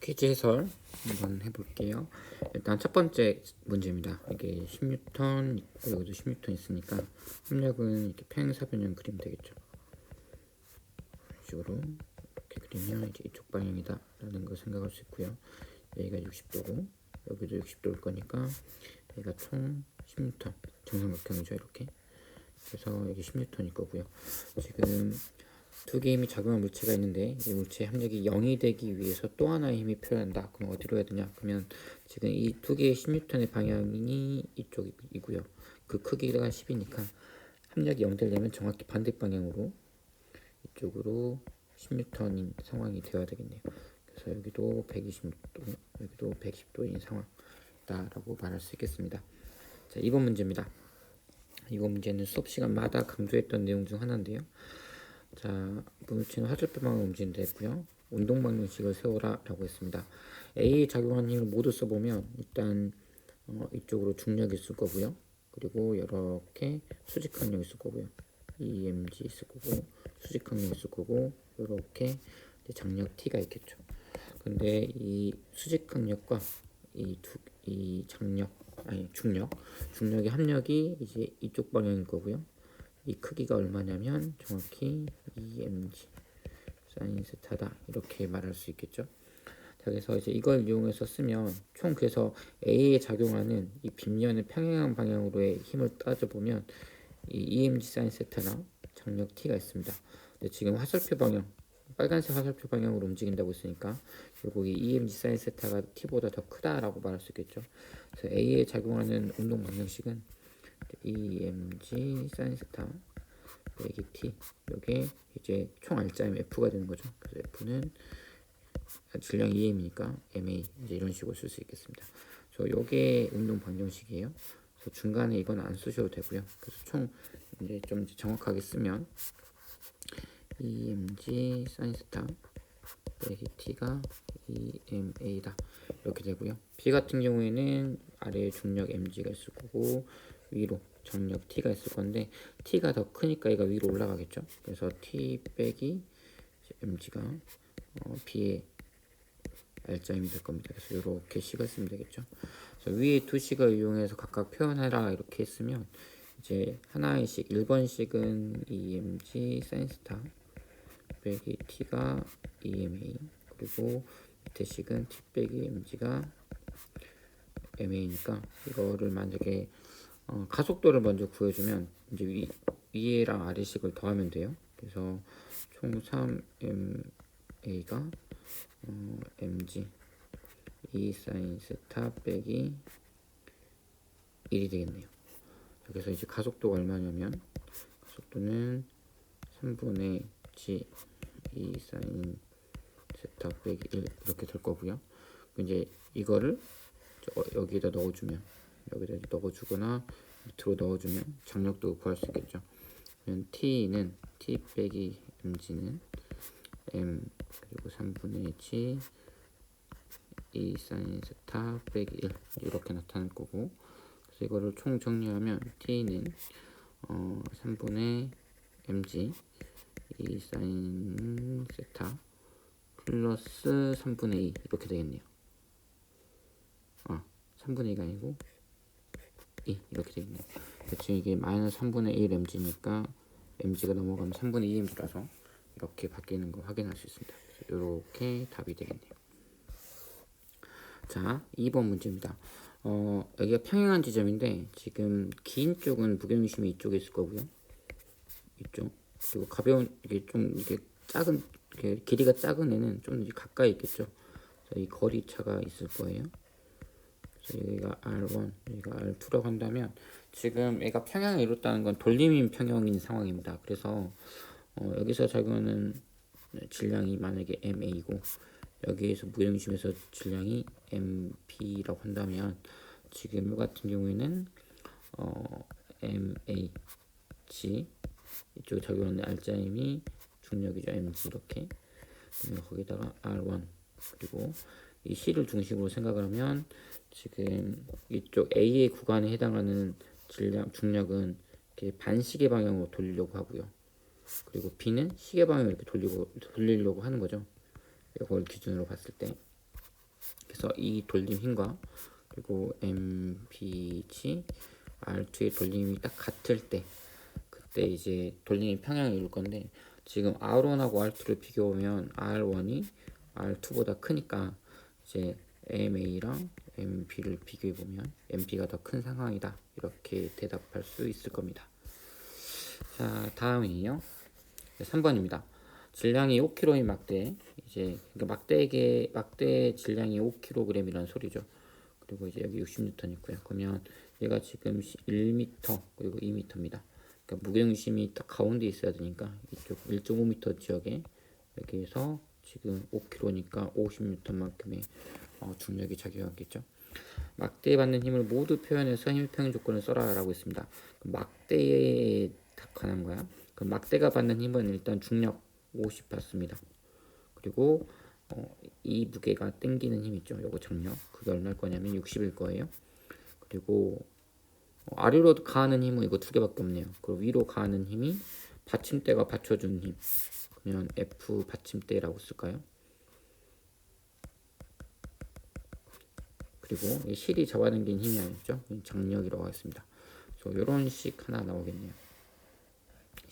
퀴즈 해설 한번 해볼게요. 일단 첫 번째 문제입니다. 이게 16톤 있고 여기도 16톤 있으니까 합력은 이렇게 평행사 변형 그리면 되겠죠. 이런 식으로 이렇게 그리면 이제 이쪽 방향이다라는 걸 생각할 수 있고요. 여기가 60도고 여기도 60도일 거니까 여기가 총 16톤 정삼각형이죠 이렇게. 그래서 여기 16톤일 거고요. 지금 두 개의 힘이 작용한 물체가 있는데 이 물체의 합력이 0이 되기 위해서 또 하나의 힘이 필요한다. 그럼 어디로 해야 되냐? 그러면 지금 이 두 개의 16톤의 방향이 이쪽이고요. 그 크기가 10이니까 합력이 0 되려면 정확히 반대 방향으로 이쪽으로 16톤인 상황이 되어야 되겠네요. 그래서 여기도 120도, 여기도 110도인 상황이다라고 말할 수 있겠습니다. 자, 이번 문제입니다. 이번 문제는 수업 시간마다 강조했던 내용 중 하나인데요. 자, 물체는 화살표 방향으로 움직인다 했고요. 운동 방정식을 세워라 라고 했습니다. A에 작용하는 힘을 모두 써보면 일단 어, 이쪽으로 중력이 있을 거고요. 그리고 이렇게 수직항력이 있을 거고요. EMG 있을 거고 수직항력 있을 거고 이렇게 장력 T가 있겠죠. 근데 이 수직항력과 이 두 이 장력 아니 중력 중력의 합력이 이제 이쪽 방향일 거고요. 이 크기가 얼마냐면 정확히 EMG 사인 세타다 이렇게 말할 수 있겠죠. 자, 그래서 이제 이걸 이용해서 쓰면 총 그래서 A에 작용하는 이 빗면의 평행한 방향으로의 힘을 따져보면 이 EMG 사인 세타나 장력 T가 있습니다. 근데 지금 화살표 방향 빨간색 화살표 방향으로 움직인다고 했으니까 결국 이 EMG 사인 세타가 T보다 더 크다라고 말할 수 있겠죠. 그래서 A에 작용하는 운동 방정식은 EMG 사인 세타 빼기 T 요게 이제 총 알짜임 F가 되는 거죠. 그래서 F는 질량 EM이니까 MA 이제 이런 식으로 쓸 수 있겠습니다. 저 요게 운동 방정식이에요. 그래서 중간에 이건 안 쓰셔도 되고요. 그래서 총 이제 좀 정확하게 쓰면 EMG 사인 스타 빼기 T가 EMA다 이렇게 되고요. B 같은 경우에는 아래에 중력 MG가 있을 거고 위로 정력 T가 있을 건데 T가 더 크니까 얘가 위로 올라가겠죠. 그래서 T 빼기 MG가 어, B의 알짜임이 될 겁니다. 그래서 이렇게 식을 쓰면 되겠죠. 위에 두 식을 이용해서 각각 표현해라 이렇게 했으면 이제 하나의 식 1번식은 EMG 사인스타 빼기 T가 EMA 그리고 밑에 식은 T 빼기 MG가 MA니까 이거를 만약에 어, 가속도를 먼저 구해주면 이제 위, 위에랑 아래식을 더하면 돼요. 그래서 총 3MA가 어, MG 2 사인 세타 빼기 1이 되겠네요. 그래서 이제 가속도가 얼마냐면 가속도는 3분의 G 2 사인 세타 빼기 1 이렇게 될 거고요. 이제 이거를 여기에다 넣어주면 여기다 넣어주거나 밑으로 넣어주면 장력도 구할 수 있겠죠. 그러면 t는 t 빼기 mg는 m 그리고 3분의 h 2 사인 세타 빼기 1 이렇게 나타날 거고 그래서 이거를 총 정리하면 t는 어, 3분의 mg 2 사인 세타 플러스 3분의 2 이렇게 되겠네요. 아, 3분의 2가 아니고 2 이렇게 되겠네요. 대충 이게 마이너스 3분의 1 mg니까 mg가 넘어가면 3분의 2 mg라서 이렇게 바뀌는 거 확인할 수 있습니다. 이렇게 답이 되겠네요. 자, 2번 문제입니다. 어, 여기가 평행한 지점인데 지금 긴 쪽은 무게중심이 이쪽에 있을 거고요. 이쪽 그리고 가벼운 이게 좀 이게 작은 길이가 작은 애는 좀 가까이 있겠죠. 이 거리 차가 있을 거예요. 여기가 R1, 여기가 R2라고 한다면 지금 얘가 평행을 이뤘다는 건 돌림인 평형인 상황입니다. 그래서 어, 여기서 작용하는 질량이 만약에 MA고 여기에서 무중심에서 질량이 MP라고 한다면 지금 이 같은 경우에는 어, MH 이쪽에 작용하는 알짜임이 중력이죠 MG 이렇게 거기다가 R1 그리고 이 C를 중심으로 생각을 하면 지금 이쪽 A의 구간에 해당하는 질량 중력은 이렇게 반시계 방향으로 돌리려고 하고요. 그리고 B는 시계 방향으로 이렇게 돌리고 돌리려고 하는 거죠. 이걸 기준으로 봤을 때 그래서 이 돌림 힘과 그리고 MPG R2의 돌림이 딱 같을 때 그때 이제 돌림이 평양을 이룰 건데 지금 R1하고 R2를 비교하면 R1이 R2보다 크니까 이제 MA랑 MP를 비교해 보면 MP가 더 큰 상황이다 이렇게 대답할 수 있을 겁니다. 자 다음이요 3번입니다. 질량이 5kg인 막대 이제 그러니까 막대의 막대 질량이 5kg이라는 소리죠. 그리고 이제 여기 60N 있고요. 그러면 얘가 지금 1m 그리고 2m입니다. 그러니까 무게중심이 딱 가운데 있어야 되니까 이쪽 1.5m 지역에 여기에서 지금 5kg니까 50N만큼의 어, 중력이 작용하겠죠. 막대에 받는 힘을 모두 표현해서 힘 평행 조건을 써라라고 했습니다. 그럼 막대에 관한 거야. 그럼 막대가 받는 힘은 일단 중력 50 받습니다. 그리고 어, 이 무게가 땡기는 힘 있죠. 요거 장력. 그게 얼마일 거냐면 60일 거예요. 그리고 어, 아래로 가하는 힘은 이거 두 개밖에 없네요. 그리고 위로 가하는 힘이 받침대가 받쳐주는 힘. 그러면 F 받침대라고 쓸까요? 그리고 이 실이 잡아당긴 힘이 아니죠. 장력이라고 하겠습니다. 그래서 이런 식 하나 나오겠네요.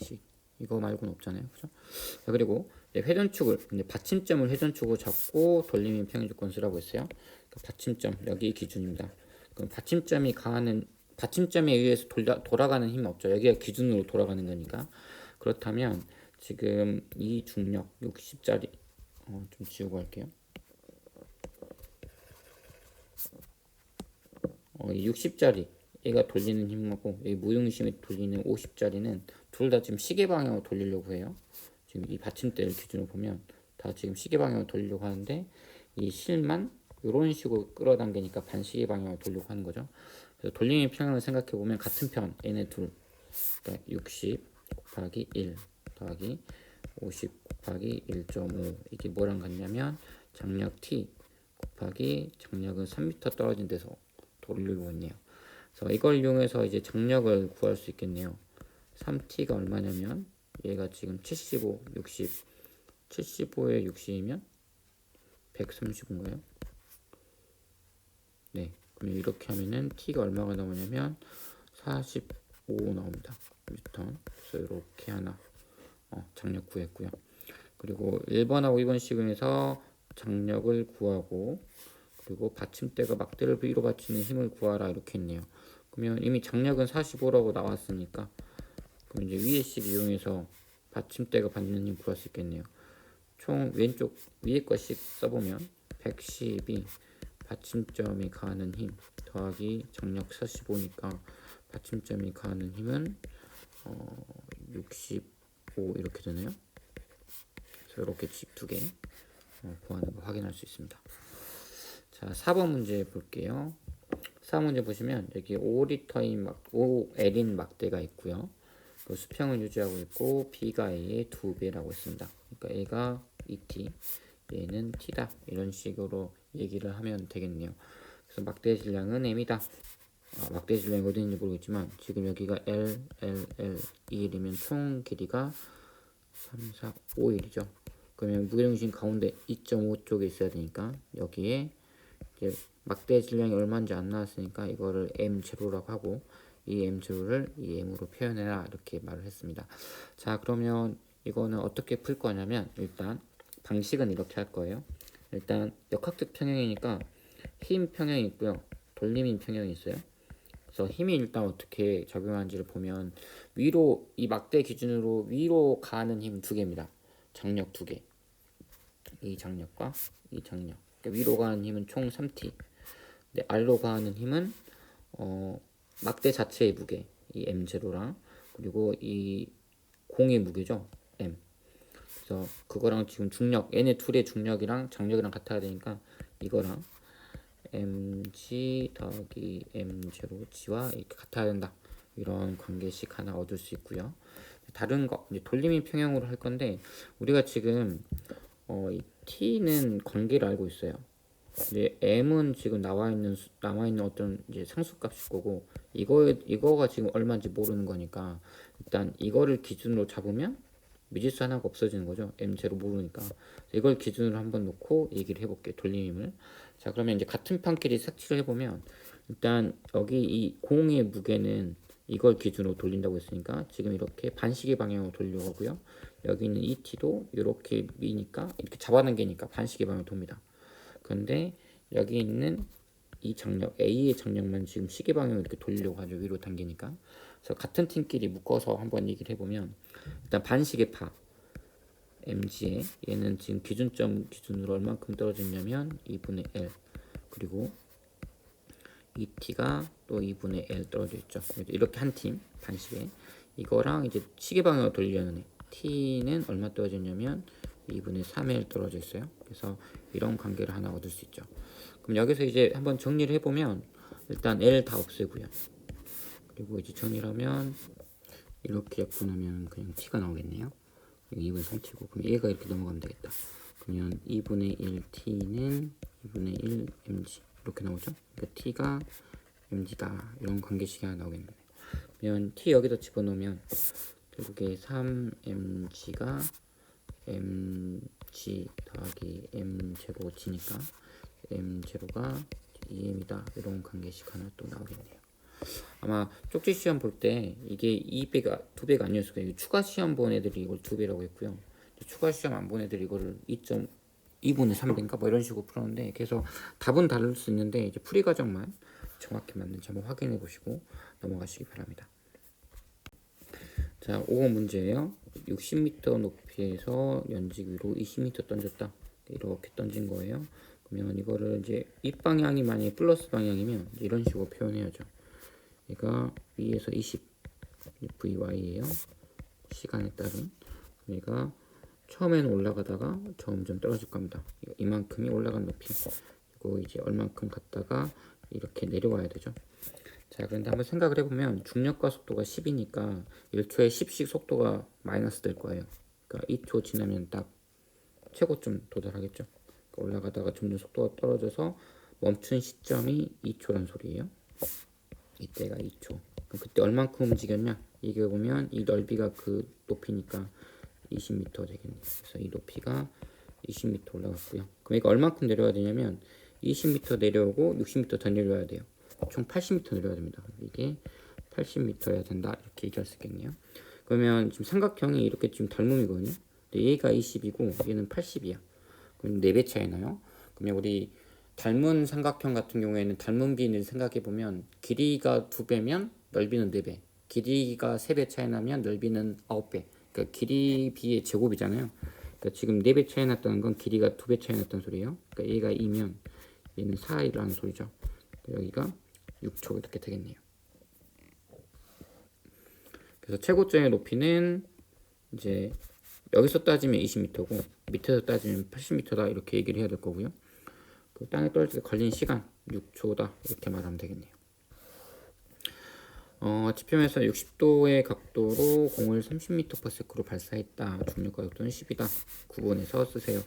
식 이거 말고는 없잖아요, 그죠? 자, 그리고 회전축을 이제 받침점을 회전축으로 잡고 돌림인 평행 조건 쓰라고 했어요. 그 받침점 여기 기준입니다. 그럼 받침점이 가하는 받침점에 의해서 돌아, 돌아가는 힘이 없죠. 여기가 기준으로 돌아가는 거니까. 그렇다면 지금 이 중력 60짜리 어, 좀 지우고 할게요. 어, 이 60짜리 얘가 돌리는 힘하고 이 무중심이 돌리는 50짜리는 둘 다 지금 시계 방향으로 돌리려고 해요. 지금 이 받침대를 기준으로 보면 다 지금 시계 방향으로 돌리려고 하는데 이 실만 이런 식으로 끌어당기니까 반시계 방향으로 돌리려고 하는 거죠. 그래서 돌림의 평형을 생각해 보면 같은 편 얘네 둘 그러니까 60 곱하기 1 더하기 50 곱하기 1.5 이게 뭐랑 같냐면 장력 T 곱하기 장력은 3m 떨어진 데서 돌리고 있네요. 그래서 이걸 이용해서 이제 장력을 구할 수 있겠네요. 3t가 얼마냐면 얘가 지금 75, 60, 75에 60이면 130인가요? 네, 그럼 이렇게 하면은 t가 얼마가 나오냐면 45 나옵니다. 뉴턴. 그래서 이렇게 하나 어, 장력 구했고요. 그리고 1번하고 2번 시근에서 장력을 구하고 그리고 받침대가 막대를 위로 받치는 힘을 구하라 이렇게 했네요. 그러면 이미 장력은 45라고 나왔으니까 그럼 이제 위에 식 이용해서 받침대가 받는 힘 구할 수 있겠네요. 총 왼쪽 위에 거씩 써보면 110이 받침점이 가하는 힘 더하기 장력 45니까 받침점이 가하는 힘은 어, 65 이렇게 되네요. 그래서 이렇게 집 두개 어, 구하는 거 확인할 수 있습니다. 자, 4번 문제 볼게요. 4번 문제 보시면 여기 5리터인 막 5L인 막대가 있고요. 그 수평을 유지하고 있고 B가 A의 두 배라고 했습니다. 그러니까 A가 2T, 얘는 T다. 이런 식으로 얘기를 하면 되겠네요. 그래서 막대 질량은 M이다. 아, 막대 질량이 어디 있는지 모르겠지만 지금 여기가 L, L, L 2일이면 총 길이가 3, 4, 5일이죠. 그러면 무게중심 가운데 2.5 쪽에 있어야 되니까 여기에 이제 막대 질량이 얼마인지 안 나왔으니까 이거를 m 제로라고 하고 이 m 제로를 이 m으로 표현해라 이렇게 말을 했습니다. 자 그러면 이거는 어떻게 풀 거냐면 일단 방식은 이렇게 할 거예요. 일단 역학적 평형이니까 힘 평형이 있고요. 돌림인 평형이 있어요. 그래서 힘이 일단 어떻게 적용하는지를 보면 위로 이 막대 기준으로 위로 가는 힘 두 개입니다. 장력 두 개. 이 장력과 이 장력. 그러니까 위로 가는 힘은 총 3t. 근데 아래로 가는 힘은 어, 막대 자체의 무게 이 m0랑 그리고 이 공의 무게죠 m. 그래서 그거랑 지금 중력 얘네 둘의 중력이랑 장력이랑 같아야 되니까 이거랑 mg 더하기 m0 g와 이렇게 같아야 된다. 이런 관계식 하나 얻을 수 있고요. 다른 거 이제 돌림이 평형으로 할 건데 우리가 지금 어, 이 t는 관계를 알고 있어요. 근데 m은 지금 나와 있는 수- 남아 있는 어떤 이제 상수값일 거고 이거 이거가 지금 얼마인지 모르는 거니까 일단 이거를 기준으로 잡으면 미지수 하나가 없어지는 거죠. m0 모르니까. 이걸 기준으로 한번 놓고 얘기를 해볼게요. 돌림을. 자, 그러면 이제 같은 판끼리 색칠을 해보면 일단 여기 이 공의 무게는 이걸 기준으로 돌린다고 했으니까 지금 이렇게 반시계 방향으로 돌려가고요. 여기 있는 이 t도 이렇게 미니까 이렇게 잡아당기니까 반시계 방향으로 돕니다. 그런데 여기 있는 이 장력 A의 장력만 지금 시계 방향으로 이렇게 돌리려고 하죠. 위로 당기니까. 그래서 같은 팀끼리 묶어서 한번 얘기를 해보면 일단 반시계 파 mg에 얘는 지금 기준점 기준으로 얼만큼 떨어졌냐면 2분의 L 그리고 이 t가 또 2분의 L 떨어져 있죠. 이렇게 한 팀 반시계 이거랑 이제 시계 방향으로 돌리려는 애 t는 얼마 떨어졌냐면 2분의 3L 떨어져 있어요. 그래서 이런 관계를 하나 얻을 수 있죠. 그럼 여기서 이제 한번 정리를 해보면 일단 L 다 없애고요. 그리고 이제 정리를 하면 이렇게 약분하면 그냥 t가 나오겠네요. 2분의 3t고 그럼 얘가 이렇게 넘어가면 되겠다. 그러면 2분의 1t는 2분의 1 mg 이렇게 나오죠. 그러니까 t가 mg다 이런 관계식이 하나 나오겠네요. 그러면 t 여기다 집어넣으면 결국에 3mg가 mg 더하기 m 제로 g니까 m 제로가 2m이다 이런 관계식 하나 또 나오겠네요. 아마 쪽지 시험 볼 때 이게 2배가 2배가 아니었을 거예요. 추가 시험 본 애들이 이걸 2배라고 했고요. 추가 시험 안 본 애들이 이거를 2.2분의 3배인가 뭐 이런 식으로 풀었는데 그래서 답은 다를 수 있는데 이제 풀이 과정만 정확히 맞는지 한번 확인해 보시고 넘어가시기 바랍니다. 자, 5번 문제예요. 60m 높이에서 연직 위로 20m 던졌다. 이렇게 던진 거예요. 그러면 이거를 이제 이 방향이 만약에 플러스 방향이면 이런 식으로 표현해야죠. 얘가 위에서 20 VY예요. 시간에 따른 얘가 처음에는 올라가다가 점점 떨어질 겁니다. 이만큼이 올라간 높이. 그리고 이제 얼만큼 갔다가 이렇게 내려와야 되죠. 자, 그런데 한번 생각을 해보면 중력과 속도가 10이니까 1초에 10씩 속도가 마이너스 될 거예요. 그러니까 2초 지나면 딱 최고점 도달하겠죠. 그러니까 올라가다가 점점 속도가 떨어져서 멈춘 시점이 2초란 소리예요. 이때가 2초. 그럼 그때 얼만큼 움직였냐? 이게 보면 이 넓이가 그 높이니까 20m 되겠네요. 그래서 이 높이가 20m 올라갔고요. 그럼 이거 얼만큼 내려야 되냐면 20m 내려오고 60m 더 내려야 돼요. 총 80m 내려야 됩니다. 이게 80m여야 된다. 이렇게 얘기할 수 있겠네요. 그러면 지금 삼각형이 이렇게 지금 닮음이거든요. 얘가 20이고 얘는 80이야. 그럼 4배 차이 나요. 그러면 우리 닮은 삼각형 같은 경우에는 닮은 비를 생각해 보면 길이가 2배면 넓이는 4배. 길이가 3배 차이 나면 넓이는 9배. 그러니까 길이 비의 제곱이잖아요. 그러니까 지금 4배 차이 났다는 건 길이가 2배 차이 났다는 소리예요. 그러니까 얘가 2면 얘는 4이라는 소리죠. 여기가 6초 이렇게 되겠네요. 그래서 최고점의 높이는 이제 여기서 따지면 20m고 밑에서 따지면 80m다 이렇게 얘기를 해야 될 거고요. 그 땅에 떨어질 때 걸린 시간 6초다 이렇게 말하면 되겠네요. 어, 지표면에서 60도의 각도로 공을 30m/s로 발사했다. 중력과 각도는 10이다. 9번에서 쓰세요.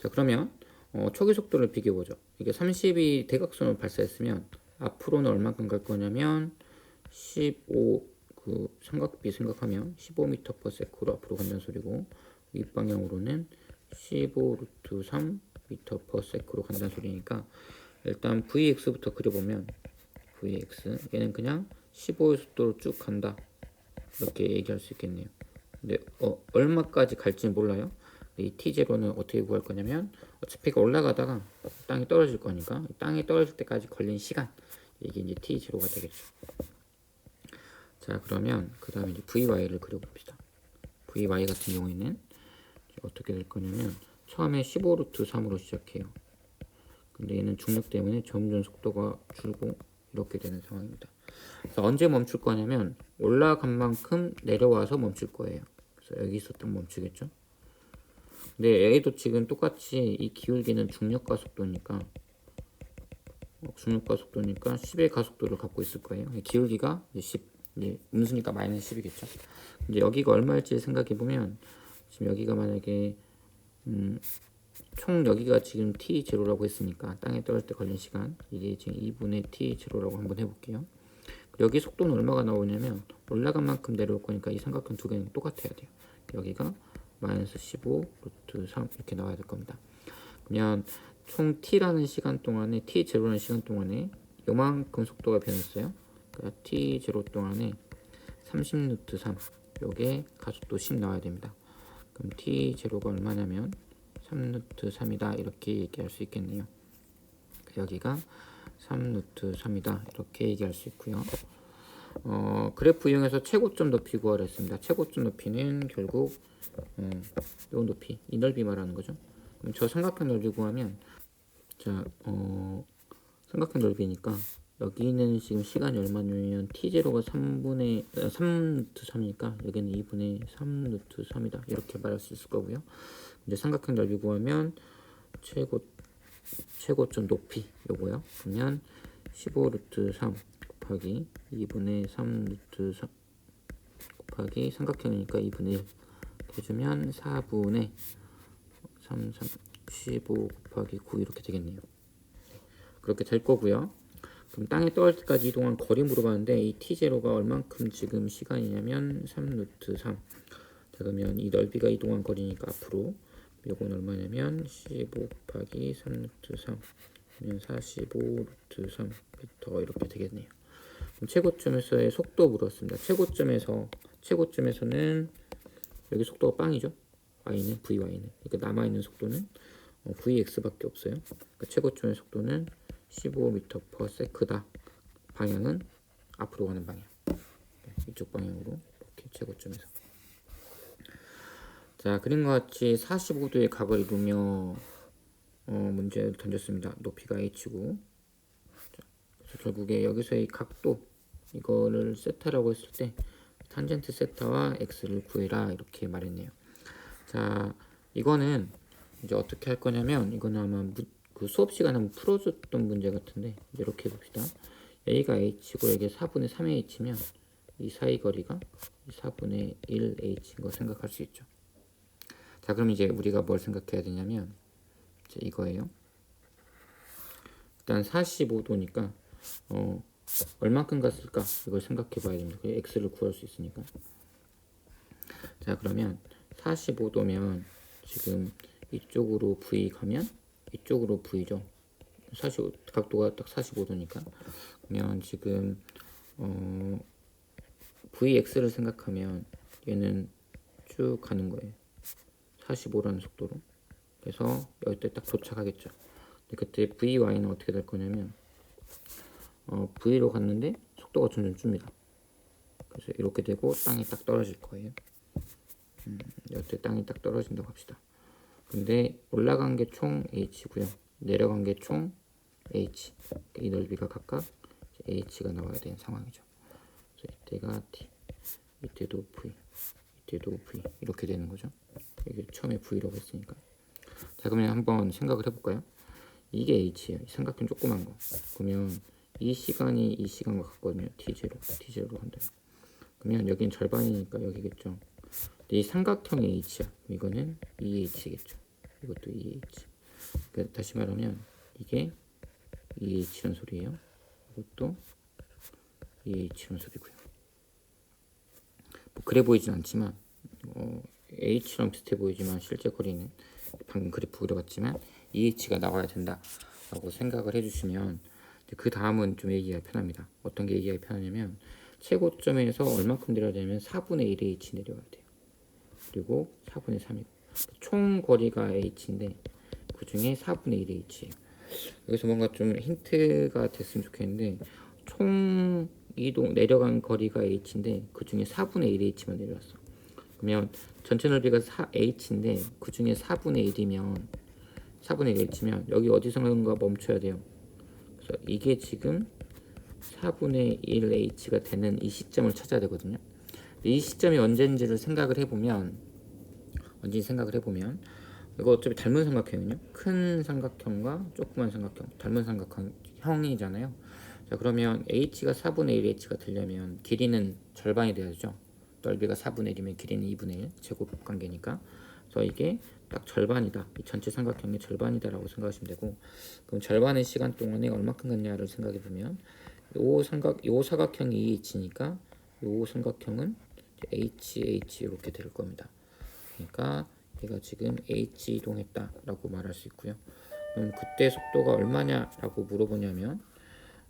자 그러면 어, 초기 속도를 비교해 보죠. 이게 30이 대각선으로 발사했으면 앞으로는 얼마큼 갈 거냐면 15 그 삼각비 생각하면 15m/s로 앞으로 간다는 소리고 이 방향으로는 15 루트 3 m/s로 간다는 소리니까 일단 vx부터 그려보면 vx 얘는 그냥 15의 속도로 쭉 간다 이렇게 얘기할 수 있겠네요. 근데 어, 얼마까지 갈지는 몰라요. 이 t0는 어떻게 구할 거냐면 어차피 올라가다가 땅에 떨어질 거니까 땅에 떨어질 때까지 걸린 시간 이게 이제 t0가 되겠죠. 자 그러면 그 다음에 vy를 그려봅시다. vy 같은 경우에는 어떻게 될 거냐면 처음에 15루트 3으로 시작해요. 근데 얘는 중력 때문에 점점 속도가 줄고 이렇게 되는 상황입니다. 그래서 언제 멈출 거냐면 올라간 만큼 내려와서 멈출 거예요. 그래서 여기서 딱 멈추겠죠. 근데 얘도 지금 똑같이 이 기울기는 중력과 속도니까 어, 중력과 속도니까 10의 가속도를 갖고 있을 거예요. 기울기가 이제 10, 이제 음수니까 마이너스 10이겠죠. 이제 여기가 얼마일지 생각해 보면 지금 여기가 만약에 음, 총 여기가 지금 t 제로라고 했으니까 땅에 떨어질 때 걸린 시간 이게 지금 2분의 t 제로라고 한번 해볼게요. 여기 속도는 얼마가 나오냐면 올라간 만큼 내려올 거니까 이 삼각형 두 개는 똑같아야 돼요. 여기가 마이너스 15 루트 3 이렇게 나와야 될 겁니다. 그러면 총 t라는 시간 동안에 t0라는 시간 동안에 요만큼 속도가 변했어요. 그러니까 t0 동안에 30 루트 3 요게 가속도 10 나와야 됩니다. 그럼 t0가 얼마냐면 3 루트 3이다 이렇게 얘기할 수 있겠네요. 여기가 3 루트 3이다 이렇게 얘기할 수 있고요. 어, 그래프 이용해서 최고점 높이 구하라 했습니다. 최고점 높이는 결국 어, 요 높이, 이 넓이 말하는 거죠. 그럼 저 삼각형 넓이 구하면 자, 어, 삼각형 넓이니까 여기는 지금 시간이 얼마냐면 t0가 3분의 3 루트 3이니까 여기는 2분의 3 루트 3이다 이렇게 말할 수 있을 거고요. 이제 삼각형 넓이 구하면 최고 최고점 높이 요거요. 그러면 15 루트 3 곱하기 2분의 3 루트 3 곱하기 삼각형이니까 2분의 1 해주면 4분의 3, 3, 15 곱하기 9 이렇게 되겠네요. 그렇게 될 거고요. 그럼 땅에 떨어질 때까지 이동한 거리 물어봤는데 이 t0가 얼만큼 지금 시간이냐면 3 루트 3. 자 그러면 이 넓이가 이동한 거리니까 앞으로 요건 얼마냐면 15 곱하기 3 루트 3 그러면 45 루트 3 미터 이렇게 되겠네요. 그럼 최고점에서의 속도 물었습니다. 최고점에서 최고점에서는 여기 속도가 빵이죠. y는 vy는 그러니까 남아 있는 속도는 어, vx밖에 없어요. 그러니까 최고점의 속도는 15m/s다. 방향은 앞으로 가는 방향. 네, 이쪽 방향으로 이렇게 최고점에서. 자 그림과 같이 45도의 각을 이루며 어, 문제를 던졌습니다. 높이가 h고 자, 그래서 결국에 여기서의 각도 이거를 세타라고 했을 때 탄젠트 세타와 x를 구해라 이렇게 말했네요. 자 이거는 이제 어떻게 할 거냐면 이거는 아마 무, 그 수업 시간에 한번 풀어줬던 문제 같은데 이렇게 해봅시다. A가 H고 이게 4분의 3의 H면 이 사이 거리가 4분의 1 H인 거 생각할 수 있죠. 자 그럼 이제 우리가 뭘 생각해야 되냐면 이거예요. 일단 45도니까 어 얼마큼 갔을까 이걸 생각해 봐야 됩니다. 그 x를 구할 수 있으니까. 자 그러면 45도면 지금 이쪽으로 v 가면 이쪽으로 v죠. 45 각도가 딱 45도니까 그러면 지금 어 vx를 생각하면 얘는 쭉 가는 거예요. 45라는 속도로. 그래서 여기 때 딱 도착하겠죠. 근데 그때 vy는 어떻게 될 거냐면 어, V로 갔는데 속도가 점점 줍니다. 그래서 이렇게 되고 땅에 딱 떨어질 거예요. 음, 이때 땅이 딱 떨어진다고 합시다. 근데 올라간 게 총 h고요. 내려간 게 총 h. 이 넓이가 각각 h가 나와야 되는 상황이죠. 그래서 이때가 t, 이때도 v, 이때도 v 이렇게 되는 거죠. 이게 처음에 v라고 했으니까. 자 그러면 한번 생각을 해볼까요? 이게 h예요. 삼각형 조그만 거. 그러면 이 시간이 이 시간과 같거든요. t0, t0로 한다. 그러면 여긴 절반이니까 여기겠죠. 이 삼각형의 h야. 이거는 2h겠죠. 이것도 2h. 그러니까 다시 말하면 이게 2h란 소리예요. 이것도 2h란 소리고요. 뭐 그래 보이진 않지만 어, h랑 비슷해 보이지만 실제 거리는 방금 그래프 그려봤지만 2h가 나와야 된다라고 생각을 해주시면 그 다음은 좀 얘기가 편합니다. 어떤 게 얘기가 편하냐면 최고점에서 얼마큼 내려야 되냐면 4분의 1의 h 내려야 돼요. 그리고 4분의 3이고 총 거리가 h인데 그 중에 4분의 1의 h예요. 여기서 뭔가 좀 힌트가 됐으면 좋겠는데 총 이동 내려간 거리가 h인데 그 중에 4분의 1의 h만 내려왔어. 그러면 전체 넓이가 4, h인데 그 중에 4분의 1이면 4분의 1 h면 여기 어디선가 멈춰야 돼요. 그래서 이게 지금 4분의 1h가 되는 이 시점을 찾아야 되거든요. 이 시점이 언제인지를 생각을 해보면 언제 생각을 해보면 이거 어차피 닮은 삼각형이요. 큰 삼각형과 조그만 삼각형, 닮은 삼각형이잖아요. 자 그러면 h가 4분의 1h가 되려면 길이는 절반이 돼야죠. 넓이가 4분의 1이면 길이는 2분의 1 제곱 관계니까. 그래서 이게 딱 절반이다. 이 전체 삼각형의 절반이다라고 생각하시면 되고 그럼 절반의 시간 동안에 얼마큼 갔냐를 생각해 보면 요 삼각 요 사각형이 h니까 요 삼각형은 h h 이렇게 될 겁니다. 그러니까 얘가 지금 h 이동했다라고 말할 수 있고요. 그럼 그때 속도가 얼마냐라고 물어보냐면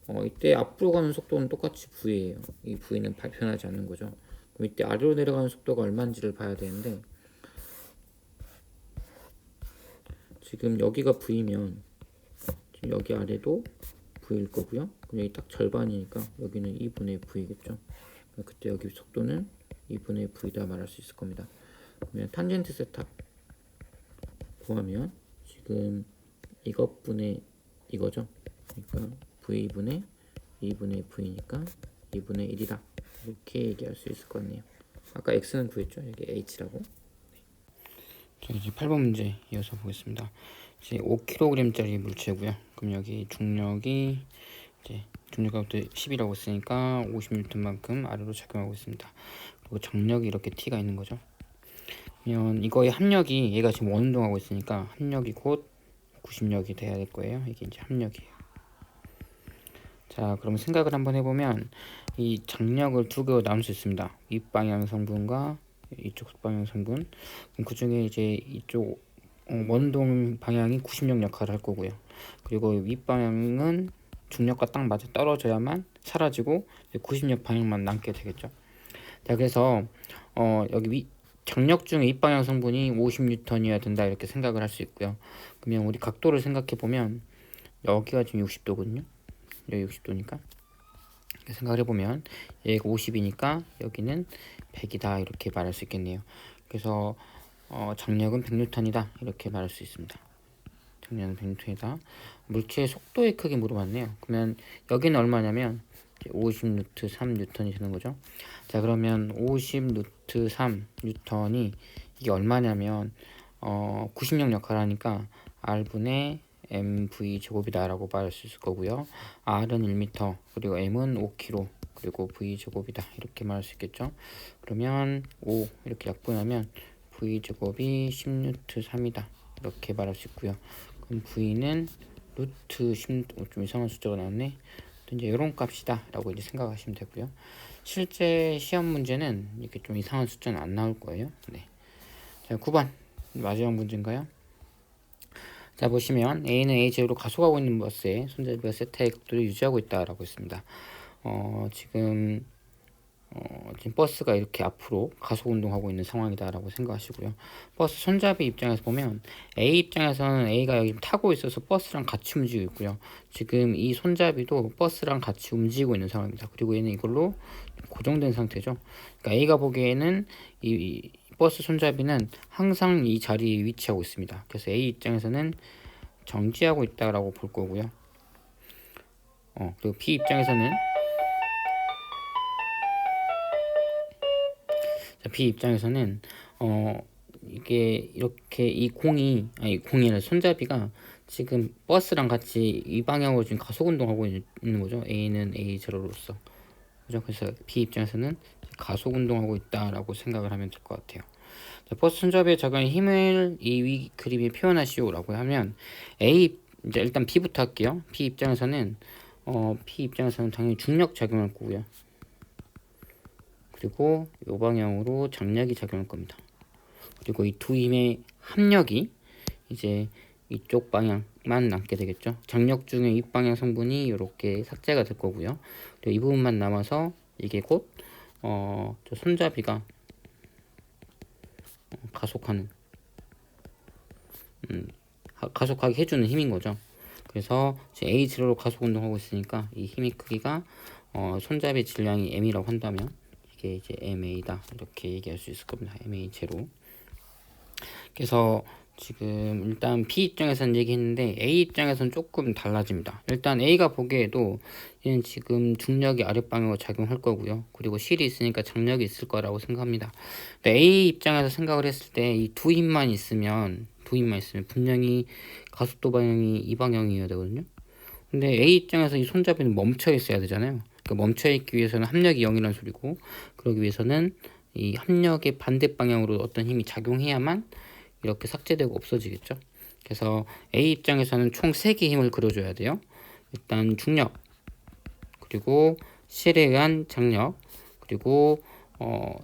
어, 이때 앞으로 가는 속도는 똑같이 v예요. 이 v는 발표하지 않는 거죠. 그럼 이때 아래로 내려가는 속도가 얼마인지를 봐야 되는데 지금 여기가 v면 지금 여기 아래도 v일 거고요. 그럼 여기 딱 절반이니까 여기는 2분의 v겠죠. 그때 여기 속도는 2분의 v다 말할 수 있을 겁니다. 그러면 탄젠트 세타 구하면 지금 이것분의 이거죠. 그러니까 v분의 2분의 v니까 2분의 1이다. 이렇게 얘기할 수 있을 것 같네요. 아까 x는 구했죠. 여기 h라고. 자, 이제 8번 문제 이어서 보겠습니다. 이제 5kg짜리 물체고요. 그럼 여기 중력이 이제 중력값도 10이라고 했으니까 50N만큼 아래로 작용하고 있습니다. 그리고 정력이 이렇게 T가 있는 거죠. 그러면 이거의 합력이 얘가 지금 원운동하고 있으니까 합력이 곧 90력이 돼야 될 거예요. 이게 이제 합력이에요. 자, 그럼 생각을 한번 해보면 이 장력을 두 개로 나눌 수 있습니다. 윗방향 성분과 이쪽 방향 성분. 그 중에 이제 이쪽 어, 원동 방향이 90력 역할을 할 거고요. 그리고 윗방향은 중력과 딱 맞아 떨어져야만 사라지고 90력 방향만 남게 되겠죠. 자, 그래서 어, 여기 위, 장력 중에 윗방향 성분이 50N이어야 된다 이렇게 생각을 할 수 있고요. 그러면 우리 각도를 생각해 보면 여기가 지금 60도거든요. 여기 60도니까 생각을 해보면 얘가 50이니까 여기는 100이다 이렇게 말할 수 있겠네요. 그래서 어, 장력은 100N이다 이렇게 말할 수 있습니다. 장력은 100N이다. 물체의 속도의 크기 물어봤네요. 그러면 여기는 얼마냐면 50N 3N이 되는 거죠. 자 그러면 50N 3N이 이게 얼마냐면 어, 90력 역할을 하니까 R분의 mv 제곱이다라고 말할 수 있을 거고요. r은 1m 그리고 m은 5kg 그리고 v 제곱이다 이렇게 말할 수 있겠죠. 그러면 5 이렇게 약분하면 v 제곱이 10루트 3이다 이렇게 말할 수 있고요. 그럼 v는 루트 10 좀 이상한 숫자가 나왔네. 이제 이런 값이다 라고 이제 생각하시면 되고요. 실제 시험 문제는 이렇게 좀 이상한 숫자는 안 나올 거예요. 네. 자, 9번 마지막 문제인가요? 자 보시면 A는 A 제로 가속하고 있는 버스에 손잡이가 세타의 각도를 유지하고 있다 라고 했습니다. 어, 지금 어, 지금 버스가 이렇게 앞으로 가속 운동하고 있는 상황이다라고 생각하시고요. 버스 손잡이 입장에서 보면 A 입장에서는 A가 여기 타고 있어서 버스랑 같이 움직이고 있고요. 지금 이 손잡이도 버스랑 같이 움직이고 있는 상황입니다. 그리고 얘는 이걸로 고정된 상태죠. 그러니까 A가 보기에는 이 버스 손잡이는 항상 이 자리에 위치하고 있습니다. 그래서 A 입장에서는 정지하고 있다라고 볼 거고요. 어, 그리고 B 입장에서는 B 입장에서는 어 이게 이렇게 이 공이 아니 공이 아니라 손잡이가 지금 버스랑 같이 이 방향으로 지금 가속 운동하고 있는 거죠. A는 A 제로로서 그죠? 그래서 B 입장에서는 가속 운동하고 있다라고 생각을 하면 될 것 같아요. 자, 버스 손잡이에 작용한 힘을 이 위 그림에 표현하시오라고 하면 A 이제 일단 B부터 할게요. B 입장에서는 어, P 입장에서는 당연히 중력 작용할 거고요. 그리고 이 방향으로 장력이 작용할 겁니다. 그리고 이 두 힘의 합력이 이제 이쪽 방향만 남게 되겠죠. 장력 중에 윗방향 성분이 이렇게 삭제가 될 거고요. 그리고 이 부분만 남아서 이게 곧 어, 저 손잡이가 가속하는 음, 가속하게 해주는 힘인 거죠. 그래서 A 제로로 가속 운동하고 있으니까 이 힘의 크기가 어, 손잡이 질량이 M이라고 한다면 이게 이제 MA다 이렇게 얘기할 수 있을 겁니다. MA 제로. 그래서 지금 일단 B 입장에서는 얘기했는데 A 입장에서는 조금 달라집니다. 일단 A가 보기에도 얘는 지금 중력이 아랫방향으로 작용할 거고요. 그리고 실이 있으니까 장력이 있을 거라고 생각합니다. A 입장에서 생각을 했을 때 이 두 힘만 있으면 두 힘만 있으면 분명히 가속도 방향이 이 방향이어야 되거든요. 근데 A 입장에서 이 손잡이는 멈춰 있어야 되잖아요. 그러니까 멈춰 있기 위해서는 합력이 0이라는 소리고 그러기 위해서는 이 합력의 반대 방향으로 어떤 힘이 작용해야만 이렇게 삭제되고 없어지겠죠. 그래서 A 입장에서는 총 3개의 힘을 그려줘야 돼요. 일단 중력, 그리고 실에 의한 장력, 그리고 어,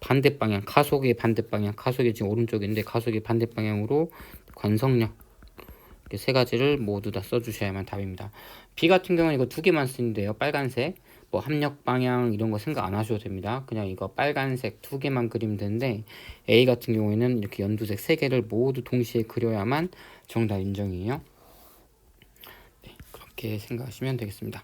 반대 방향 가속의 반대 방향 가속이 지금 오른쪽인데 가속의 반대 방향으로 관성력 이렇게 세 가지를 모두 다 써주셔야만 답입니다. B 같은 경우는 이거 두 개만 쓰는데요. 빨간색 뭐 합력 방향 이런 거 생각 안 하셔도 됩니다. 그냥 이거 빨간색 두 개만 그리면 되는데 A 같은 경우에는 이렇게 연두색 세 개를 모두 동시에 그려야만 정답 인정이에요. 네, 그렇게 생각하시면 되겠습니다.